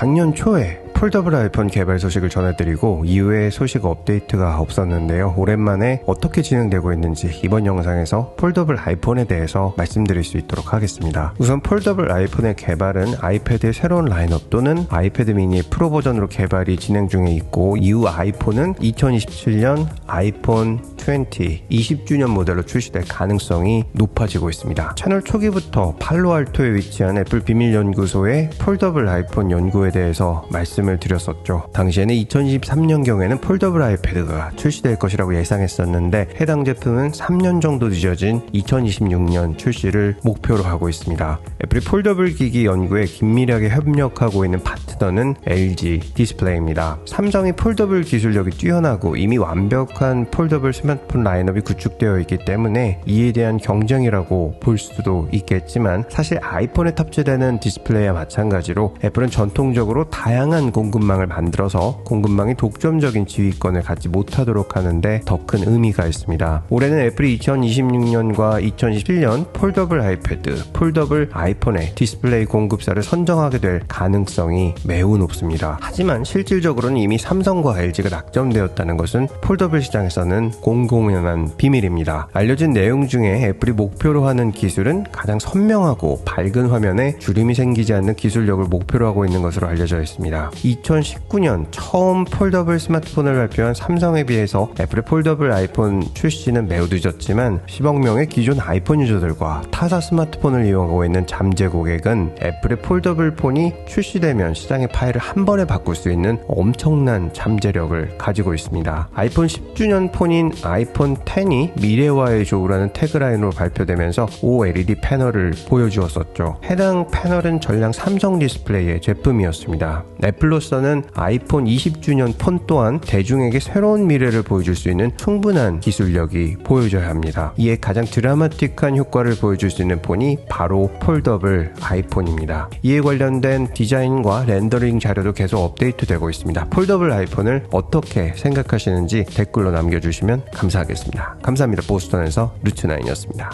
작년 초에 폴더블 아이폰 개발 소식을 전해드리고 이후에 소식 업데이트가 없었는데요. 오랜만에 어떻게 진행되고 있는지 이번 영상에서 폴더블 아이폰에 대해서 말씀드릴 수 있도록 하겠습니다. 우선 폴더블 아이폰의 개발은 아이패드의 새로운 라인업 또는 아이패드 미니의 프로 버전으로 개발이 진행 중에 있고 이후 아이폰은 2027년 아이폰 20 20주년 모델로 출시될 가능성이 높아지고 있습니다. 채널 초기부터 팔로알토에 위치한 애플 비밀 연구소의 폴더블 아이폰 연구에 대해서 말씀을 드렸었죠. 당시에는 2023년경에는 폴더블 아이패드가 출시될 것이라고 예상했었는데 해당 제품은 3년 정도 늦어진 2026년 출시를 목표로 하고 있습니다. 애플이 폴더블 기기 연구에 긴밀하게 협력하고 있는 파트너는 LG 디스플레이입니다. 삼성이 폴더블 기술력이 뛰어나고 이미 완벽한 폴더블 스마트폰 라인업이 구축되어 있기 때문에 이에 대한 경쟁이라고 볼 수도 있겠지만 사실 아이폰에 탑재되는 디스플레이와 마찬가지로 애플은 전통적으로 다양한 공급망을 만들어서 공급망이 독점적인 지휘권을 갖지 못하도록 하는데 더 큰 의미가 있습니다. 올해는 애플이 2026년과 2017년 폴더블 아이패드, 폴더블 아이폰의 디스플레이 공급사를 선정하게 될 가능성이 매우 높습니다. 하지만 실질적으로는 이미 삼성과 LG가 낙점되었다는 것은 폴더블 시장에서는 공공연한 비밀입니다. 알려진 내용 중에 애플이 목표로 하는 기술은 가장 선명하고 밝은 화면에 주름이 생기지 않는 기술력을 목표로 하고 있는 것으로 알려져 있습니다. 2019년 처음 폴더블 스마트폰을 발표한 삼성에 비해서 애플의 폴더블 아이폰 출시는 매우 늦었지만 10억 명의 기존 아이폰 유저들과 타사 스마트폰을 이용하고 있는 잠재 고객은 애플의 폴더블 폰이 출시되면 시장의 파일을 한 번에 바꿀 수 있는 엄청난 잠재력을 가지고 있습니다. 아이폰 10주년 폰인 아이폰 10이 미래와의 조우라는 태그라인으로 발표되면서 OLED 패널을 보여주었었죠. 해당 패널은 전량 삼성 디스플레이의 제품이었습니다. 애플로서는 아이폰 20주년 폰 또한 대중에게 새로운 미래를 보여줄 수 있는 충분한 기술력이 보여져야 합니다. 이에 가장 드라마틱한 효과를 보여줄 수 있는 폰이 바로 폴더블 아이폰입니다. 이에 관련된 디자인과 렌더링 자료도 계속 업데이트되고 있습니다. 폴더블 아이폰을 어떻게 생각하시는지 댓글로 남겨주시면 감사하겠습니다. 감사합니다. 보스턴에서 루트나인이었습니다.